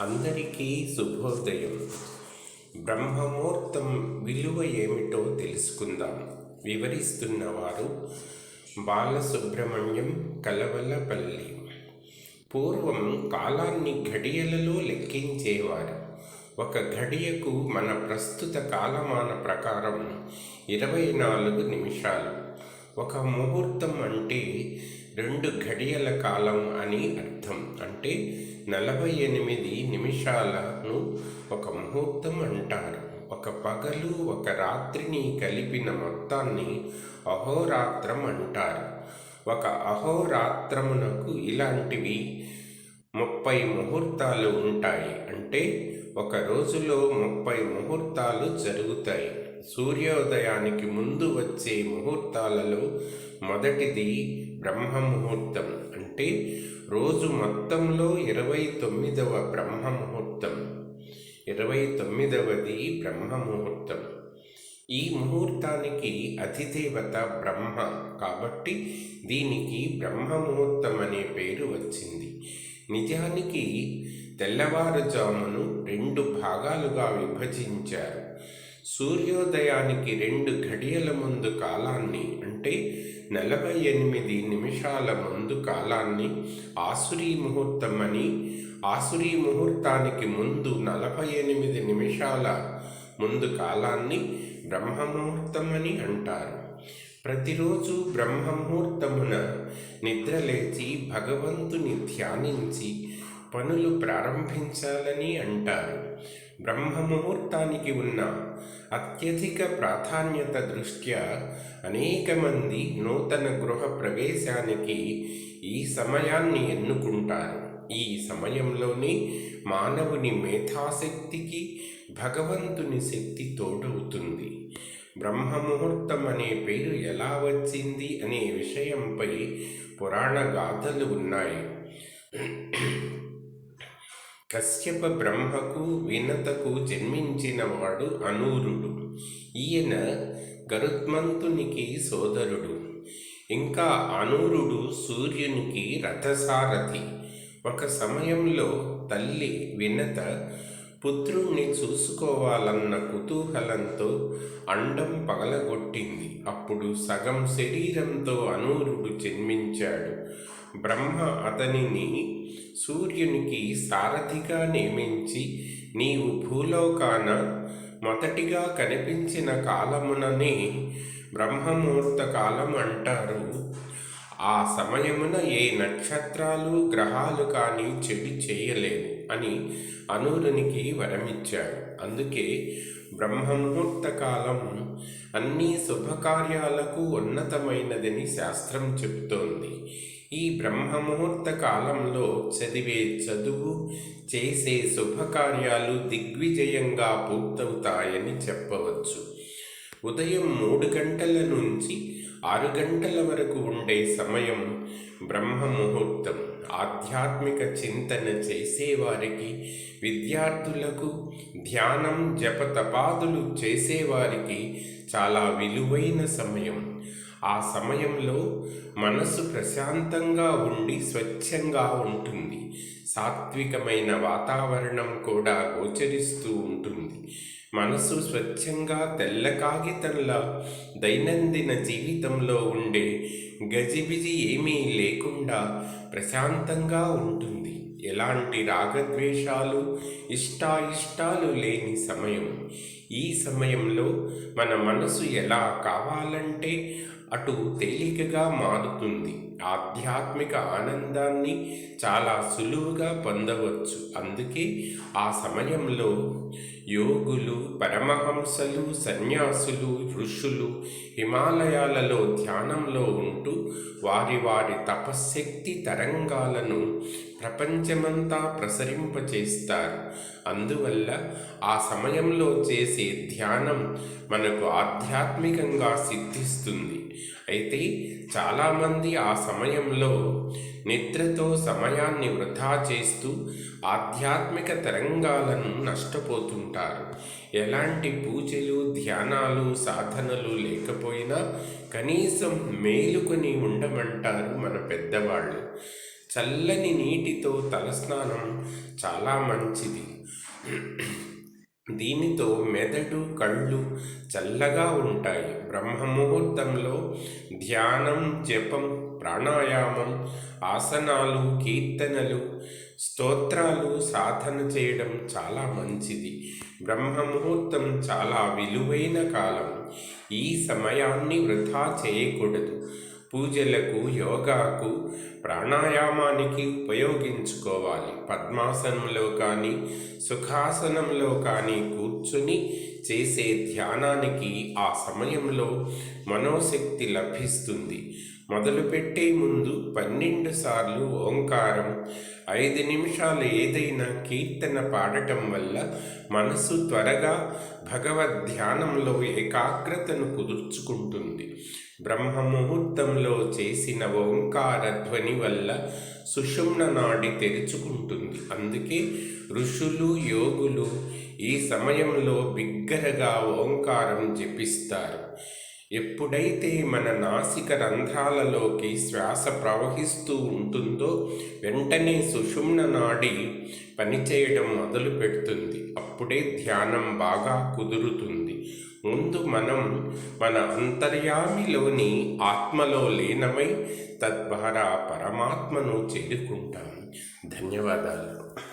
అందరికీ శుభోదయం. బ్రహ్మముహూర్తం విలువ ఏమిటో తెలుసుకుందాం. వివరిస్తున్నవారు బాలసుబ్రహ్మణ్యం కలవలపల్లి. పూర్వం కాలాన్ని ఘడియలలో లెక్కించేవారు. ఒక ఘడియకు మన ప్రస్తుత కాలమాన ప్రకారం ఇరవై నాలుగు నిమిషాలు. ఒక ముహూర్తం అంటే రెండు ఘడియల కాలం అని అర్థం. అంటే నలభై ఎనిమిది నిమిషాలను ఒక ముహూర్తం అంటారు. ఒక పగలు ఒక రాత్రిని కలిపిన మొత్తాన్ని అహోరాత్రం అంటారు. ఒక అహోరాత్రమునకు ఇలాంటివి ముప్పై ముహూర్తాలు ఉంటాయి. అంటే ఒక రోజులో ముప్పై ముహూర్తాలు జరుగుతాయి. సూర్యోదయానికి ముందు వచ్చే ముహూర్తాలలో మొదటిది బ్రహ్మ ముహూర్తం అంటే రోజు మొత్తంలో ఇరవై తొమ్మిదవ బ్రహ్మ ముహూర్తం ఇరవై తొమ్మిదవది బ్రహ్మ ముహూర్తం ఈ ముహూర్తానికి అధిదేవత బ్రహ్మ కాబట్టి దీనికి బ్రహ్మ ముహూర్తం అనే పేరు వచ్చింది. నిజానికి తెల్లవారుజామును రెండు భాగాలుగా విభజించారు. సూర్యోదయానికి రెండు ఘడియల ముందు కాలాన్ని అంటే నలభై ఎనిమిది నిమిషాల ముందు కాలాన్ని ఆసురీ ముహూర్తం అని ఆసురీ ముహూర్తానికి ముందు నలభై ఎనిమిది నిమిషాల ముందు కాలాన్ని బ్రహ్మముహూర్తం అని అంటారు. ప్రతిరోజు బ్రహ్మముహూర్తమున నిద్రలేచి భగవంతుని ధ్యానించి పనులు ప్రారంభించాలని అంటారు. బ్రహ్మముహూర్తానికి ఉన్న అత్యధిక ప్రాధాన్యత దృష్ట్యా అనేక మంది నూతన గృహ ప్రవేశానికి ఈ సమయాన్ని ఎన్నుకుంటారు. ఈ సమయంలోనే మానవుని మేధాశక్తికి భగవంతుని శక్తి తోడవుతుంది. బ్రహ్మముహూర్తం అనే పేరు ఎలా వచ్చింది అనే విషయంపై పురాణ గాథలు ఉన్నాయి. కశ్యప బ్రహ్మకు వినతకు జన్మించినవాడు అనూరుడు. ఈయన గరుత్మంతునికి సోదరుడు. ఇంకా అనూరుడు సూర్యునికి రథసారథి. ఒక సమయంలో తల్లి వినత పుత్రుణ్ణి చూసుకోవాలన్న కుతూహలంతో అండం పగలగొట్టింది. అప్పుడు సగం శరీరంతో అనూరుడు జన్మించాడు. బ్రహ్మ అతనిని సూర్యునికి సారథిగా నియమించి నీవు భూలోకాన మొదటిగా కనిపించిన కాలముననే బ్రహ్మముహూర్త కాలం అంటారు. ఆ సమయమున ఏ నక్షత్రాలు గ్రహాలు కానీ చెడు చేయలేవు అని అనూరునికి వరమిచ్చాడు. అందుకే బ్రహ్మముహూర్త కాలం అన్ని శుభకార్యాలకు ఉన్నతమైనదని శాస్త్రం చెబుతోంది. ఈ బ్రహ్మముహూర్త కాలంలో చదివే చదువు చేసే శుభకార్యాలు దిగ్విజయంగా పూర్తవుతాయని చెప్పవచ్చు. ఉదయం మూడు గంటల నుంచి ఆరు గంటల వరకు ఉండే సమయం బ్రహ్మముహూర్తం. ఆధ్యాత్మిక చింతన చేసేవారికి విద్యార్థులకు ధ్యానం జపతపాదులు చేసేవారికి చాలా విలువైన సమయం. ఆ సమయంలో మనసు ప్రశాంతంగా ఉండి స్వచ్ఛంగా ఉంటుంది. సాత్వికమైన వాతావరణం కూడా గోచరిస్తూ ఉంటుంది. మనసు స్వచ్ఛంగా తెల్ల కాగితంలా దైనందిన జీవితంలో ఉండే గజిబిజి ఏమీ లేకుండా ప్రశాంతంగా ఉంటుంది. ఎలాంటి రాగద్వేషాలు ఇష్టాయిష్టాలు లేని సమయం. ఈ సమయంలో మన మనసు ఎలా కావాలంటే అటు తేలికగా మారుతుంది. ఆధ్యాత్మిక ఆనందాన్ని చాలా సులువుగా పొందవచ్చు. అందుకే ఆ సమయంలో యోగులు పరమహంసలు సన్యాసులు ఋషులు హిమాలయాలలో ధ్యానంలో ఉంటూ వారి వారి తపశ్శక్తి తరంగాలను ప్రపంచమంతా ప్రసరింపచేస్తారు. అందువల్ల ఆ సమయంలో చేసే ధ్యానం మనకు ఆధ్యాత్మికంగా సిద్ధిస్తుంది. అయితే చాలామంది ఆ సమయంలో నిద్రతో సమయాన్ని వృధా చేస్తూ ఆధ్యాత్మిక తరంగాలను నష్టపోతుంటారు. ఎలాంటి పూజలు ధ్యానాలు సాధనలు లేకపోయినా కనీసం మేలుకొని ఉండమంటారు మన పెద్దవాళ్ళు. చల్లని నీటితో తలస్నానం చాలా మంచిది. దీనితో మెదడు కళ్ళు చల్లగా ఉంటాయి. బ్రహ్మముహూర్తంలో ధ్యానం జపం ప్రాణాయామం ఆసనాలు కీర్తనలు స్తోత్రాలు సాధన చేయడం చాలా మంచిది. బ్రహ్మముహూర్తం చాలా విలువైన కాలం. ఈ సమయాన్ని వృధా చేయకూడదు. పూజలకు యోగాకు ప్రాణాయామానికి ఉపయోగించుకోవాలి. పద్మాసనంలో కానీ సుఖాసనంలో కానీ కూర్చుని చేసే ధ్యానానికి ఆ సమయంలో మనోశక్తి లభిస్తుంది. మొదలుపెట్టే ముందు పన్నెండు సార్లు ఓంకారం ఐదు నిమిషాలు ఏదైనా కీర్తన పాడటం వల్ల మనసు త్వరగా భగవద్ ధ్యానంలో ఏకాగ్రతను కుదుర్చుకుంటుంది. బ్రహ్మ ముహూర్తంలో చేసిన ఓంకార ధ్వని వల్ల సుషుమ్న నాడి తెరుచుకుంటుంది. అందుకే ఋషులు యోగులు ఈ సమయంలో బిగ్గరగా ఓంకారం జపిస్తారు. ఎప్పుడైతే మన నాసిక రంధ్రాలలోకి శ్వాస ప్రవహిస్తూ ఉంటుందో వెంటనే సుషుమ్న నాడి పనిచేయడం మొదలు పెడుతుంది. అప్పుడే ధ్యానం బాగా కుదురుతుంది. ముందు మనం మన అంతర్యామిలోని ఆత్మలో లీనమై తద్వారా పరమాత్మను చేరుకుంటాం. ధన్యవాదాలు.